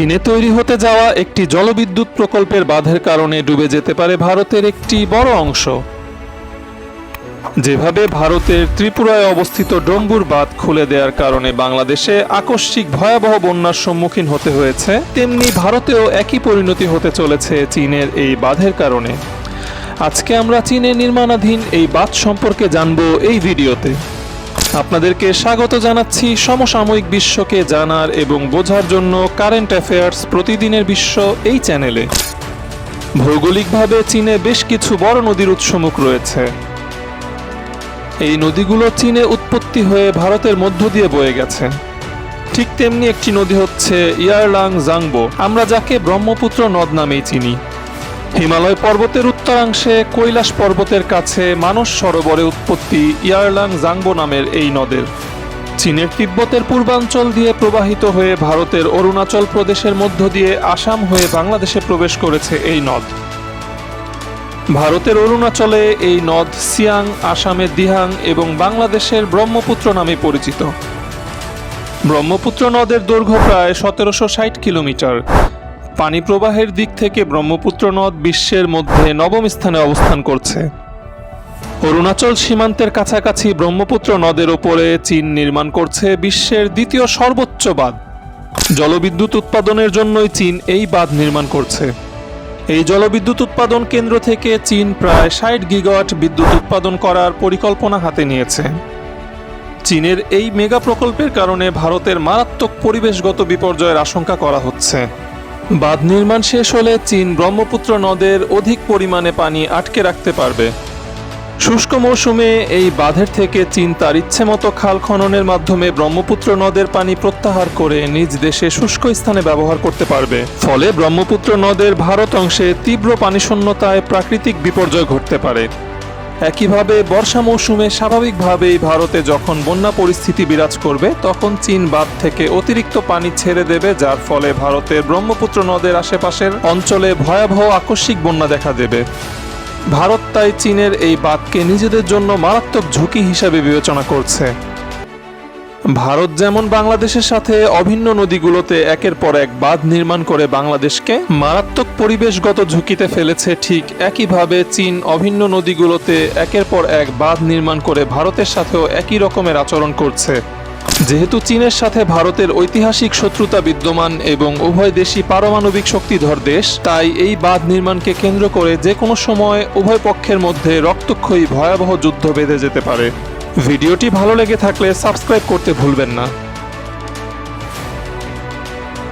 চীনে তৈরি হতে যাওয়া একটি জলবিদ্যুৎ প্রকল্পের বাঁধের কারণে ডুবে যেতে পারে ভারতের একটি বড় অংশ। যেভাবে ভারতের ত্রিপুরায় অবস্থিত ডম্বুর বাঁধ খুলে দেওয়ার কারণে বাংলাদেশে আকস্মিক ভয়াবহ বন্যার সম্মুখীন হতে হয়েছে, তেমনি ভারতেও একই পরিণতি হতে চলেছে চীনের এই বাঁধের কারণে। আজকে আমরা চীনে নির্মাণাধীন এই বাঁধ সম্পর্কে জানব এই ভিডিওতে। আপনাদেরকে স্বাগত জানাচ্ছি সমসাময়িক বিশ্বকে জানার এবং বোঝার জন্য কারেন্ট অ্যাফেয়ার্স প্রতিদিনের বিশ্ব এই চ্যানেলে। ভৌগোলিকভাবে চীনে বেশ কিছু বড় নদীর উৎসমুখ রয়েছে। এই নদীগুলো চীনে উৎপত্তি হয়ে ভারতের মধ্য দিয়ে বয়ে গেছে। ঠিক তেমনি একটি নদী হচ্ছে ইয়ারলাং জাংবো। আমরা যাকে ব্রহ্মপুত্র নদ নামেই চিনি। হিমালয় পর্বতের উত্তরাংশে, কৈলাস পর্বতের কাছে মানস সরোবরে উৎপত্তি ইয়ারলাং জাংবো নামের এই নদের। চীনের তিব্বতের পূর্বাঞ্চল দিয়ে প্রবাহিত হয়ে ভারতের অরুণাচল প্রদেশের মধ্য দিয়ে আসাম হয়ে বাংলাদেশে প্রবেশ করেছে এই নদ। ভারতের অরুণাচলে এই নদ সিয়াং আসামের দিহাং এবং বাংলাদেশের ব্রহ্মপুত্র নামে পরিচিত। ব্রহ্মপুত্র নদের দৈর্ঘ্য প্রায় সতেরোশো ষাট কিলোমিটার। পানি প্রবাহের দিক থেকে ব্রহ্মপুত্র নদ বিশ্বের মধ্যে নবম স্থানে অবস্থান করছে। অরুণাচল সীমান্তের কাছাকাছি ব্রহ্মপুত্র নদের ওপরে চীন নির্মাণ করছে বিশ্বের দ্বিতীয় সর্বোচ্চ বাঁধ। জলবিদ্যুৎ উৎপাদনের জন্যই চীন এই বাঁধ নির্মাণ করছে। এই জলবিদ্যুৎ উৎপাদন কেন্দ্র থেকে চীন প্রায় ষাট গিগাওয়াট বিদ্যুৎ উৎপাদন করার পরিকল্পনা হাতে নিয়েছে। চীনের এই মেগা প্রকল্পের কারণে ভারতের মারাত্মক পরিবেশগত বিপর্যয়ের আশঙ্কা করা হচ্ছে। বাঁধ নির্মাণ শেষ হলে চীন ব্রহ্মপুত্র নদের অধিক পরিমাণে পানি আটকে রাখতে পারবে। শুষ্ক মৌসুমে এই বাঁধের থেকে চীন তার ইচ্ছে মতো খাল খননের মাধ্যমে ব্রহ্মপুত্র নদের পানি প্রত্যাহার করে নিজ দেশে শুষ্ক স্থানে ব্যবহার করতে পারবে। ফলে ব্রহ্মপুত্র নদের ভারত অংশে তীব্র পানিশূন্যতায় প্রাকৃতিক বিপর্যয় ঘটতে পারে। একইভাবে বর্ষা মৌসুমে স্বাভাবিকভাবেই ভারতে যখন বন্যা পরিস্থিতি বিরাজ করবে, তখন চীন বাঁধ থেকে অতিরিক্ত পানি ছেড়ে দেবে, যার ফলে ভারতের ব্রহ্মপুত্র নদের আশেপাশের অঞ্চলে ভয়াবহ আকস্মিক বন্যা দেখা দেবে। ভারত তাই চীনের এই বাঁধকে নিজেদের জন্য মারাত্মক ঝুঁকি হিসাবে বিবেচনা করছে। ভারত যেমন বাংলাদেশের সাথে অভিন্ন নদীগুলোতে একের পর এক বাঁধ নির্মাণ করে বাংলাদেশকে, মারাত্মক পরিবেশগত ঝুঁকিতে ফেলেছে ঠিক একইভাবে চীন অভিন্ন নদীগুলোতে একের পর এক বাঁধ নির্মাণ করে ভারতের সাথেও একই রকমের আচরণ করছে। যেহেতু চীনের সাথে ভারতের ঐতিহাসিক শত্রুতা বিদ্যমান এবং উভয় দেশই পারমাণবিক শক্তিধর দেশ, তাই এই বাঁধ নির্মাণকে কেন্দ্র করে যে কোনো সময় উভয় পক্ষের মধ্যে রক্তক্ষয়ী ভয়াবহ যুদ্ধ বেঁধে যেতে পারে। ভিডিওটি ভালো লেগে থাকলে সাবস্ক্রাইব করতে ভুলবেন না।